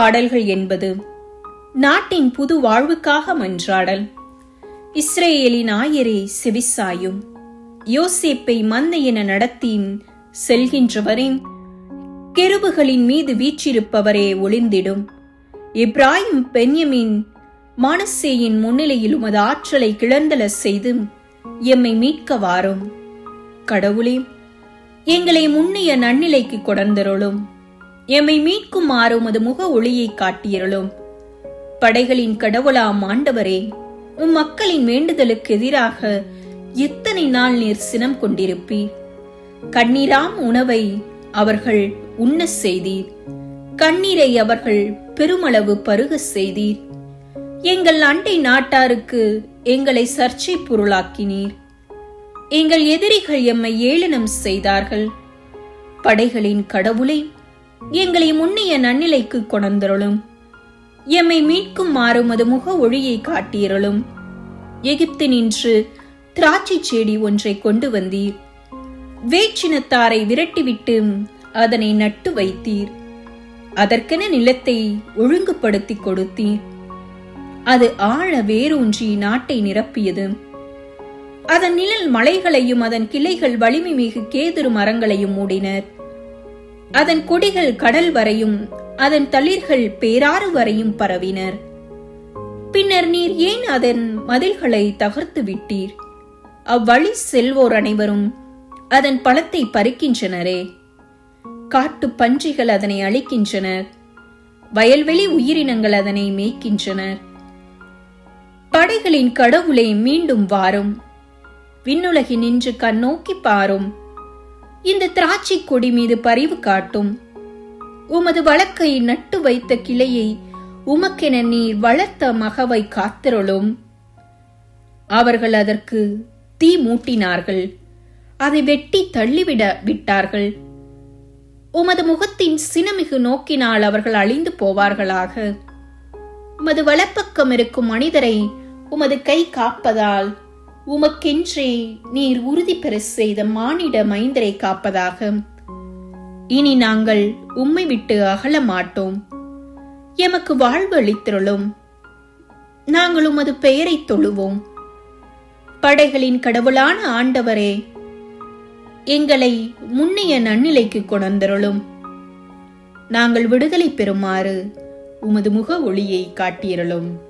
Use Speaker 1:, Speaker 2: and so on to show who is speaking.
Speaker 1: பாடல்கள் என்பது நாட்டின் புது வாழ்வுக்காக மன்றாடல். இஸ்ரேலின் ஆயரே செவிசாயும். யோசேப்பை மந்த என நடத்தி செல்கின்றவரின் கெருபுகளின் மீது வீற்றிருப்பவரே ஒளிந்திடும். இப்ராஹிம் பென்யமின் மானசேயின் முன்னிலையில் உமது ஆற்றலை கிளந்தல செய்து எம்மை மீட்க வாரும். கடவுளே எங்களை முன்னைய நன்னிலைக்கு கொடர்ந்தருளும். எம்மை மீட்குமாறு உமது முக ஒளியை காட்டியருளும். படைகளின் கடவுளாம் ஆண்டவரே உம் மக்களின் வேண்டுதலுக்கு எதிராக எத்தனை நாள் நீர் சினம் கொண்டிருப்பீர்? கண்ணீராம் உணவை அவர்கள் உண்ண செய்தீர். கண்ணீரை அவர்கள் பெருமளவு பருக செய்தீர். எங்கள் அண்டை நாட்டாருக்கு எங்களை சர்ச்சை பொருளாக்கினீர் எங்கள் எதிரிகள் எம்மை ஏளனம் செய்தார்கள். படைகளின் கடவுளை எங்களை முன்னைய நன்னிலைக்கு கொணர்ந்தருளும். எம்மை மீட்கும் மாறுமது முக ஒளியை காட்டியருளும். எகிப்து நின்று திராட்சை செடி ஒன்றை கொண்டு வந்தீர். வேற்றினத்தாரை விரட்டிவிட்டு அதனை நட்டு வைத்தீர். அதற்கென நிலத்தை ஒழுங்குபடுத்தி கொடுத்தீர். அது ஆழ வேரூன்றி நாட்டை நிரப்பியது. அதன் நிழல் மலைகளையும் அதன் கிளைகள் வலிமை மிகு கேதுரு மரங்களையும் மூடினர். அதன் கொடிகள் கடல் வரையும் அதன் தளிர்கள் பேராறு வரையும் பரவினர். பின்னர் நீர் ஏன் அதன் மதில்களை தகர்த்து விட்டீர்? அவ்வழி செல்வோர் அனைவரும் அதன் பழத்தை பறிக்கின்றனரே. காட்டு பன்றிகள் அதனை அழிக்கின்றனர். வயல்வெளி உயிரினங்கள் அதனை மேய்க்கின்றனர். படைகளின் கடவுளை மீண்டும் வாரும். விண்ணுலகி நின்று கண்ணோக்கி பாரும். இந்த திராட்சை கொடி மீது பரிவு காட்டும். உமது வழக்கை நட்டு வைத்த கிளையை உமக்கென நீர் வளர்த்த மகவை காத்திரளும். அவர்கள் அதற்கு தீ மூட்டினார்கள். அதை வெட்டி தள்ளிவிட விட்டார்கள். உமது முகத்தின் சினமிகு நோக்கினால் அவர்கள் அழிந்து போவார்களாக. உமது வலப்பக்கம் இருக்கும் மனிதரை உமது கை காப்பதால் உமக்கென்றே நீர் உறுதி பெற செய்த மானிட மைந்தரை காப்பதாக. இனி நாங்கள் உம்மை விட்டு அகல மாட்டோம் எமக்கு வாழ்வு அளித்திருளும். நாங்கள் உமது பெயரை தொழுவோம். படைகளின் கடவுளான ஆண்டவரே எங்களை முன்னைய நன்னிலைக்கு கொணர்ந்தருளும். நாங்கள் விடுதலை பெறுமாறு உமது முக ஒளியை காட்டியிருளும்.